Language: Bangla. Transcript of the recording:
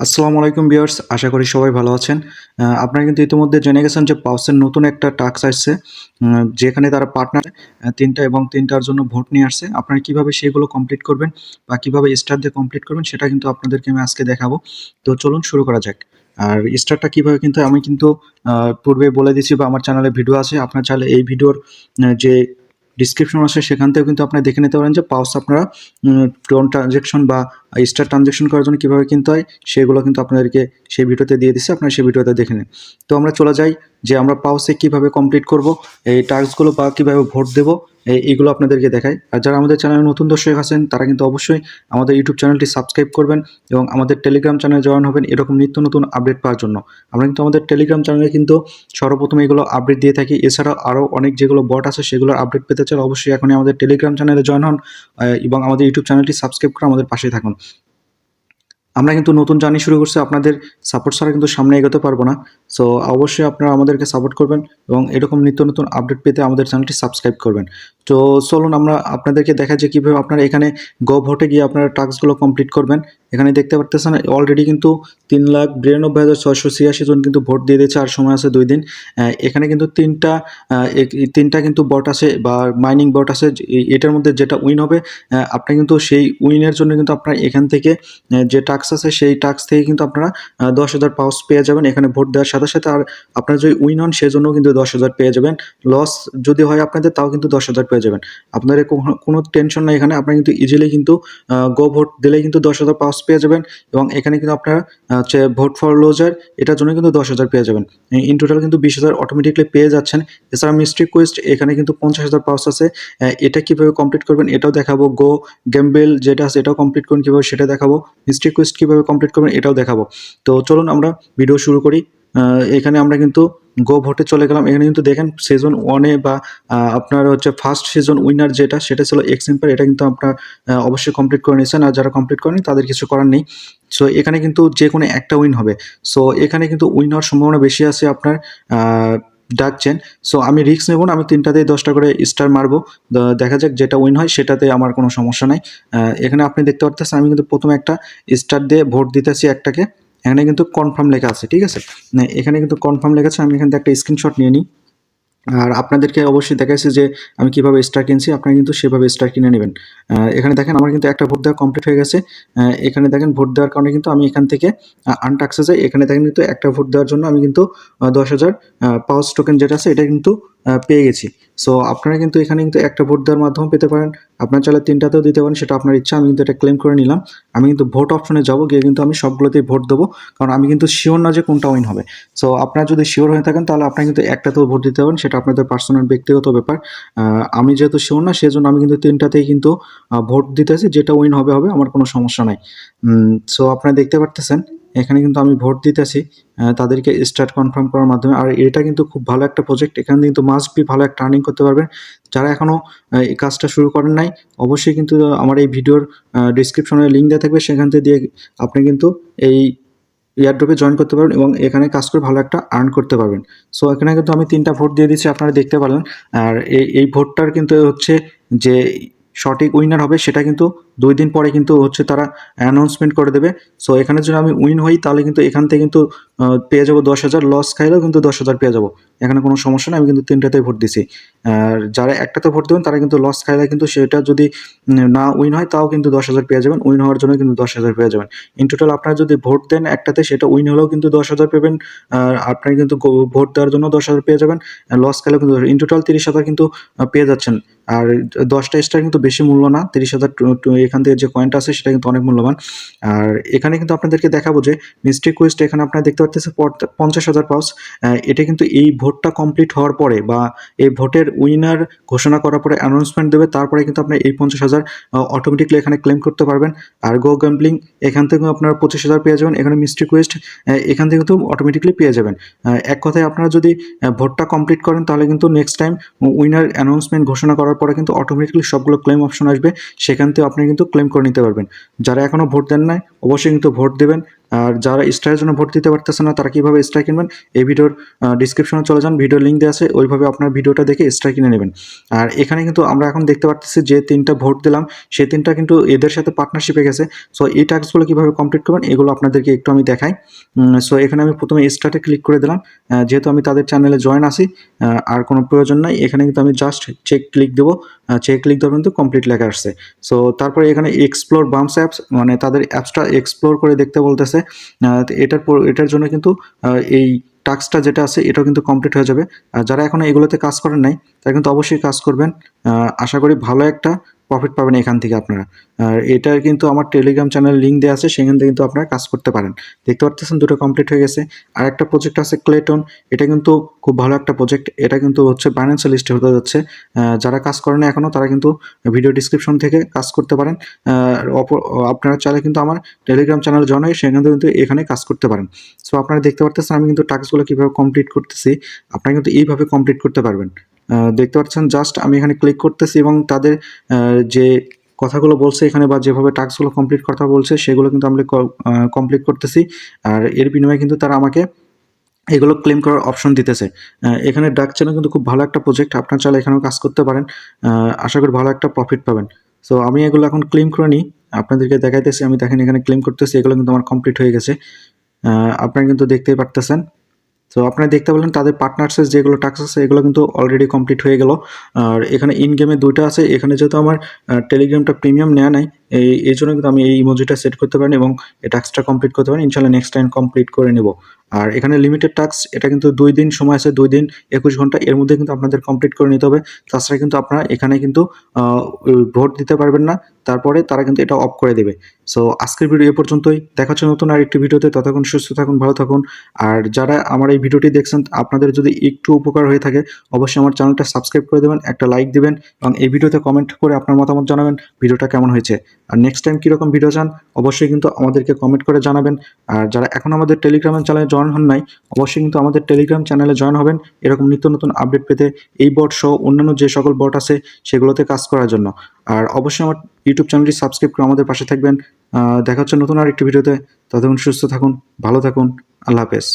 আসসালামু আলাইকুম ভিউয়ার্স, আশা করি সবাই ভালো আছেন। আপনারা কিন্তু ইতিমধ্যে জেনে গেছেন যে পাউসের নতুন একটা টাস্ক আসছে যেখানে তারা পার্টনার তিনটা এবং তিনটার জন্য ভোট নিয়ে আসছে। আপনারা কীভাবে সেগুলো কমপ্লিট করবেন বা কীভাবে স্টার দিয়ে কমপ্লিট করবেন সেটা কিন্তু আপনাদেরকে আমি আজকে দেখাবো। তো চলুন শুরু করা যাক। আর স্টারটা কীভাবে কিন্তু আমি কিন্তু পূর্বে বলে দিয়েছি বা আমার চ্যানেলে ভিডিও আছে। আপনার চাইলে এই ভিডিওর যে ডিসক্রিপশন আছে সেখান থেকেও কিন্তু আপনারা দেখে নিতে পারেন যে পাউস আপনারা টোন ট্রানজেকশন বা স্টার ট্রানজেকশন করার জন্য কীভাবে কিনতে হয়, সেগুলো কিন্তু আপনাদেরকে সেই ভিডিওতে দিয়ে দিচ্ছে আপনারা সেই ভিডিওতে দেখে নিন। তো আমরা চলে যাই যে আমরা পাউসে কীভাবে কমপ্লিট করব, এই টাস্কগুলো বা কীভাবে ভোট দেব, এই এইগুলো আপনাদেরকে দেখাই। আর যারা আমাদের চ্যানেলে নতুন দর্শক আছেন, তারা কিন্তু অবশ্যই আমাদের ইউটিউব চ্যানেলটি সাবস্ক্রাইব করবেন এবং আমাদের টেলিগ্রাম চ্যানেলে জয়েন হবেন এরকম নিত্য নতুন আপডেট পাওয়ার জন্য। আমরা কিন্তু আমাদের টেলিগ্রাম চ্যানেলে কিন্তু সর্বপ্রথম এগুলো আপডেট দিয়ে থাকি। এছাড়াও আরও অনেক যেগুলো বট আছে, সেগুলোর আপডেট পেতে চাইলে অবশ্যই এখনই আমাদের টেলিগ্রাম চ্যানেলে জয়েন হন এবং আমাদের ইউটিউব চ্যানেলটি সাবস্ক্রাইব করে আমাদের পাশে থাকুন। আমরা কিন্তু নতুন জার্নি শুরু করছি, আপনাদের সাপোর্ট ছাড়া কিন্তু সামনে এগোতে পারব না। সো অবশ্যই আপনারা আমাদেরকে সাপোর্ট করবেন এবং এরকম নিত্য নতুন আপডেট পেতে আমাদের চ্যানেলটি সাবস্ক্রাইব করবেন। তো, চলুন আমরা আপনাদেরকে দেখা যে কীভাবে আপনারা এখানে গো ভোটে গিয়ে আপনারা টাস্কগুলো কমপ্লিট করবেন। এখানে দেখতে পারতেছেন অলরেডি কিন্তু তিন লাখ বিরানব্বই হাজার ছয়শো ছিয়াশি জন কিন্তু ভোট দিয়ে দিয়েছে, আর সময় আছে দুই দিন। এখানে কিন্তু তিনটা তিনটা কিন্তু বট আছে, বা মাইনিং বট আছে এটার মধ্যে যেটা উইন হবে আপনার কিন্তু সেই উইনের জন্য কিন্তু আপনার এখান থেকে যে টাক্স আছে, সেই টাক্স থেকে কিন্তু আপনারা দশ হাজার পাউস পেয়ে যাবেন এখানে ভোট দেওয়ার সাথে সাথে, আর আপনার যদি উইন হন, সেজন্য কিন্তু দশ হাজার পেয়ে যাবেন। লস যদি হয় আপনাদের, তাও কিন্তু দশ হাজার পেয়ে যাবেন। আপনাদের কোনো- টেনশন নাই এখানে, আপনারা কিন্তু ইজিলি কিন্তু গো ভোট দিলেই কিন্তু দশ হাজার পাউস পেয়ে যাবেন এবং এখানে কিন্তু আপনারা হচ্ছে ভোট ফর লোজার এটার জন্য কিন্তু দশ হাজার পেয়ে যাবেন। ইন টোটাল কিন্তু বিশ হাজার অটোমেটিকলি পেয়ে যাচ্ছেন। এছাড়া মিস্ট্রিক কোয়েস্ট এখানে কিন্তু পঞ্চাশ হাজার পাউস আছে। এটা কীভাবে কমপ্লিট করবেন এটাও দেখাবো। গো গেমবেল যেটা আছে এটাও কমপ্লিট করবেন কীভাবে সেটা দেখাবো। মিস্ট্রিক কোয়েস্ট কীভাবে কমপ্লিট করবেন এটাও দেখাবো। তো চলুন আমরা ভিডিও শুরু করি। এখানে আমরা কিন্তু গো ভোটে চলে গেলাম। এখানে কিন্তু দেখেন সিজন ওয়ানে বা আপনার হচ্ছে ফার্স্ট সিজন উইনার যেটা, সেটা ছিল এক্স এটা কিন্তু আপনার অবশ্যই কমপ্লিট করে নিয়েছেন। আর যারা কমপ্লিট করেনি, তাদের কিছু করার নেই। সো এখানে কিন্তু যে কোনো একটা উইন হবে। সো এখানে কিন্তু উইন হওয়ার সম্ভাবনা বেশি আছে আপনার ডাকছেন সো আমি রিস্ক নেব না, আমি তিনটাতেই দশটা করে স্টার মারবো। দেখা যাক যেটা উইন হয়, সেটাতে আমার কোনো সমস্যা নাই। এখানে আপনি দেখতে পারতেছেন, আমি কিন্তু প্রথমে একটা স্টার দিয়ে ভোট দিতেছি একটাকে। এখানে কিন্তু কনফার্ম লেখা আছে, ঠিক আছে? এখানে কিন্তু কনফার্ম লেখা আছে, আমি এখান থেকে একটা স্ক্রিনশট নিয়ে নিই। আর আপনাদেরকে অবশ্যই দেখাচ্ছি যে আমি কীভাবে স্টার কিনছি, আপনারা কিন্তু সেভাবে স্টার কিনে নেবেন। এখানে দেখেন, আমার কিন্তু একটা ভোট দেওয়া কমপ্লিট হয়ে গেছে। এখানে দেখেন ভোট দেওয়ার কারণে কিন্তু আমি এখান থেকে আনটাক্সে যাই এখানে দেখেন কিন্তু একটা ভোট দেওয়ার জন্য আমি কিন্তু দশ হাজার পাওয়ার টোকেন যেটা আছে, এটা কিন্তু পেয়ে গেছি। সো আপনারা কিন্তু এখানে কিন্তু একটা ভোট দেওয়ার মাধ্যমে পেতে পারেন। আপনার চাইলে তিনটাতেও দিতে পারেন, সেটা আপনার ইচ্ছা, আমি কিন্তু এটা ক্লেম করে নিলাম। আমি কিন্তু ভোট অপশনে যাব, গিয়ে কিন্তু আমি সবগুলোতেই ভোট দেবো, কারণ আমি কিন্তু শিওর না যে কোনটা উইন হবে। সো আপনারা যদি শিওর হয়ে থাকেন, তাহলে আপনারা কিন্তু একটাতেও ভোট দিতে পারেন, সেটা আপনাদের পার্সোনাল ব্যক্তিগত ব্যাপার। আমি যেহেতু শিওর না, সেজন্য আমি কিন্তু তিনটাতেই কিন্তু ভোট দিতেছি, যেটা উইন হবে হবে, আমার কোনো সমস্যা নাই। সো আপনারা দেখতে পারতেছেন। এখানে কিন্তু আমি ভোট দিতেছি তাদেরকে স্টার্ট কনফার্ম করার মাধ্যমে। আর এটা কিন্তু খুব ভালো একটা প্রজেক্ট এখানে কিন্তু মাস্ট বি ভালো একটা আর্নিং করতে পারবেন। যারা এখনও এই কাজটা শুরু করেন নাই, অবশ্যই কিন্তু আমার এই ভিডিওর ডিসক্রিপশনে লিঙ্ক দেওয়া থাকবে। সেখান থেকে দিয়ে আপনি কিন্তু এই এয়ারড্রপে জয়েন করতে পারবেন এবং এখানে কাজ করে ভালো একটা আর্ন করতে পারবেন। সো এখানে কিন্তু আমি তিনটা ভোট দিয়ে দিচ্ছি, আপনারা দেখতে পারলেন। আর এই এই ভোটটার কিন্তু হচ্ছে যে সঠিক উইনার হবে, সেটা কিন্তু দুই দিন পরে কিন্তু হচ্ছে তারা অ্যানাউন্সমেন্ট করে দেবে। সো এখানে যদি আমি উইন হই, তাহলে কিন্তু এখান থেকে কিন্তু পেয়ে যাব দশ হাজার লস খাইলেও কিন্তু দশ হাজার পেয়ে যাব। এখানে কোনো সমস্যা নেই, আমি কিন্তু তিনটাতে ভোট দিছি। আর যারা একটাতে ভোট দেবেন, তারা কিন্তু লস খাইলে কিন্তু সেটা যদি না উইন হয়, তাও কিন্তু দশ হাজার পেয়ে যাবেন। উইন হওয়ার জন্য কিন্তু দশ হাজার পেয়ে যাবেন। ইন টোটাল আপনারা যদি ভোট দেন একটাতে, সেটা উইন হলেও কিন্তু দশ হাজার পাবেন। আর আপনারা কিন্তু ভোট দেওয়ার জন্য দশ হাজার পেয়ে যাবেন। লস খাইলেও কিন্তু ইন টোটাল তিরিশ হাজার কিন্তু পেয়ে যাচ্ছেন। আর দশটা স্টার কিন্তু বেশি মূল্য না, তিরিশ হাজার এখান থেকে যে কয়েনটা আছে সেটা কিন্তু অনেক মূল্যবান। আর এখানে কিন্তু আপনাদেরকে দেখাবো যে মিস্ট্রি কোয়েস্ট এখানে আপনারা দেখতে পাচ্ছেন পঞ্চাশ হাজার পাউস এটা কিন্তু এই ভোটটা কমপ্লিট হওয়ার পরে বা এই ভোটের উইনার ঘোষণা করার পরে অ্যানাউন্সমেন্ট দেবে, তারপরে কিন্তু আপনি এই পঞ্চাশ হাজার অটোমেটিকলি এখানে ক্লেম করতে পারবেন। আর গো গ্যাম্বলিং এখান থেকেও আপনারা পঁচিশ হাজার পেয়ে যাবেন। এখানে মিস্ট্রি কোয়েস্ট এখান থেকে কিন্তু অটোমেটিকলি পেয়ে যাবেন। এক কথায় আপনারা যদি ভোটটা কমপ্লিট করেন তাহলে কিন্তু নেক্সট টাইম উইনার অ্যানাউন্সমেন্ট ঘোষণা করার পরে কিন্তু অটোমেটিকলি সবগুলো ক্লেম অপশন আসবে, সেখান থেকে আপনি কিন্তু ক্লেম করে নিতে পারবেন। যারা এখনও ভোট দেন নাই, অবশ্যই কিন্তু ভোট দেবেন। আর যারা স্টারের জন্য ভোট দিতে পারতেছে না তারা কীভাবে স্টার কিনবেন? এই ভিডিওর ডিসক্রিপশনে চলে যান ভিডিওর লিঙ্ক দেওয়া আছে ওইভাবে আপনার ভিডিওটা দেখে স্টার কিনে নেবেন। আর এখানে কিন্তু আমরা এখন দেখতে পারতেছি যে তিনটা ভোট দিলাম সেই তিনটা কিন্তু এদের সাথে পার্টনারশিপে গেছে। সো এই টাস্কগুলো কীভাবে কমপ্লিট করবেন এগুলো আপনাদেরকে একটু আমি দেখাই। সো এখানে আমি প্রথমে স্টার্টে ক্লিক করে দিলাম। যেহেতু আমি তাদের চ্যানেলে জয়েন আহ, আর কোনো প্রয়োজন নাই এখানে কিন্তু আমি জাস্ট চেক ক্লিক দেবো। চেক ক্লিক দেওয়ার কিন্তু কমপ্লিট লেখা আসছে। সো তারপরে এখানে এক্সপ্লোর বামস অ্যাপস মানে তাদের অ্যাপসটা এক্সপ্লোর করে দেখতে বলতেছে। এটার এটার জন্য কিন্তু এই টাস্কটা যেটা আছে, এটাও কিন্তু কমপ্লিট হয়ে যাবে। আর যারা এখনও এগুলোতে কাজ করেন নাই, তারা কিন্তু অবশ্যই কাজ করবেন। আশা করি ভালো একটা প্রফিট পাবেন এখান থেকে আপনারা। আর এটা কিন্তু আমার টেলিগ্রাম চ্যানেল লিঙ্ক দেওয়া আছে, সেখান থেকে কিন্তু আপনারা কাজ করতে পারেন। দেখতে পাচ্ছেন দুটো কমপ্লিট হয়ে গেছে। আর একটা প্রজেক্ট আছে ক্লেটন এটা কিন্তু খুব ভালো একটা প্রজেক্ট এটা কিন্তু হচ্ছে ফাইন্যান্সিয়াল লিস্টে হতে যাচ্ছে। যারা কাজ করেন না এখনও তারা কিন্তু ভিডিও ডিসক্রিপশন থেকে কাজ করতে পারেন। আপনারা চাইলে কিন্তু আমার টেলিগ্রাম চ্যানেল জয়েন হয়ে সেখান থেকে কিন্তু এখানে কাজ করতে পারেন। সো আপনারা দেখতে পারতেছেন আমি কিন্তু টাস্কগুলো কীভাবে কমপ্লিট করতেছি। আপনারা কিন্তু এইভাবে কমপ্লিট করতে পারবেন। দেখতে পাচ্ছেন জাস্ট আমি এখানে ক্লিক করতেছি এবং তাদের যে কথাগুলো বলছে এখানে বা যেভাবে টাস্কগুলো কমপ্লিট কথা বলছে, সেগুলো কিন্তু আমরা কমপ্লিট করতেছি। আর এর বিনিময়ে কিন্তু তারা আমাকে এগুলো ক্লেম করার অপশন দিতেছে। এখানে ডাক চ্যানেল কিন্তু খুব ভালো একটা প্রজেক্ট আপনার চাইলে এখানেও কাজ করতে পারেন। আশা করি ভালো একটা প্রফিট পাবেন। সো আমি এগুলো এখন ক্লেম করে নিই। আপনাদেরকে দেখাইতেছি, আমি দেখেন এখানে ক্লেম করতেছি, এগুলো কিন্তু আমার কমপ্লিট হয়ে গেছে। আপনারা কিন্তু দেখতেই পারতেছেন। তো আপনারা দেখতে পেলেন তাদের পার্টনার্সের যেগুলো টাস্ক আছে, এগুলো কিন্তু অলরেডি কমপ্লিট হয়ে গেল। আর এখানে ইন গেমে দুইটা আছে, এখানে যেহেতু আমার টেলিগ্রামটা প্রিমিয়াম নেওয়া নাই, এই এই জন্য কিন্তু আমি এই ইমোজিটা সেট করতে পারি এবং এই টাস্কটা কমপ্লিট করতে পারি ইনশাল্লাহ নেক্সট টাইম কমপ্লিট করে নেব। আর এখানে লিমিটেড টাস্ক এটা কিন্তু দুই দিন সময় আছে, দুই দিন একুশ ঘণ্টা, এর মধ্যে কিন্তু আপনাদের কমপ্লিট করে নিতে হবে। তাছাড়া কিন্তু আপনারা এখানে কিন্তু ভোট দিতে পারবেন না। তারপরে তারা কিন্তু এটা অফ করে দেবে। সো আজকের ভিডিও এ পর্যন্তই। দেখা হচ্ছে নতুন আর একটি ভিডিওতে। ততক্ষণ সুস্থ থাকুন, ভালো থাকুন। আর যারা আমার এই ভিডিওটি দেখছেন, আপনাদের যদি একটু উপকার হয়ে থাকে, অবশ্যই আমার চ্যানেলটা সাবস্ক্রাইব করে দেবেন, একটা লাইক দেবেন এবং এই ভিডিওতে কমেন্ট করে আপনার মতামত জানাবেন, ভিডিওটা কেমন হয়েছে। আর নেক্সট টাইম কীরকম ভিডিও চান, অবশ্যই কিন্তু আমাদেরকে কমেন্ট করে জানাবেন। আর যারা এখন আমাদের টেলিগ্রাম চ্যানেলে জয়েন হন নাই, অবশ্যই কিন্তু আমাদের টেলিগ্রাম চ্যানেলে জয়েন হবেন। এরকম নিত্য নতুন আপডেট পেতে এই বট সহ অন্যান্য যে সকল বট আছে, সেগুলোতে কাজ করার জন্য। আর অবশ্যই আমার ইউটিউব চ্যানেলটি সাবস্ক্রাইব করে আমাদের পাশে থাকবেন। দেখা হচ্ছে নতুন আর একটি ভিডিওতে। ততক্ষণ সুস্থ থাকুন, ভালো থাকুন, আল্লাহ হাফেজ।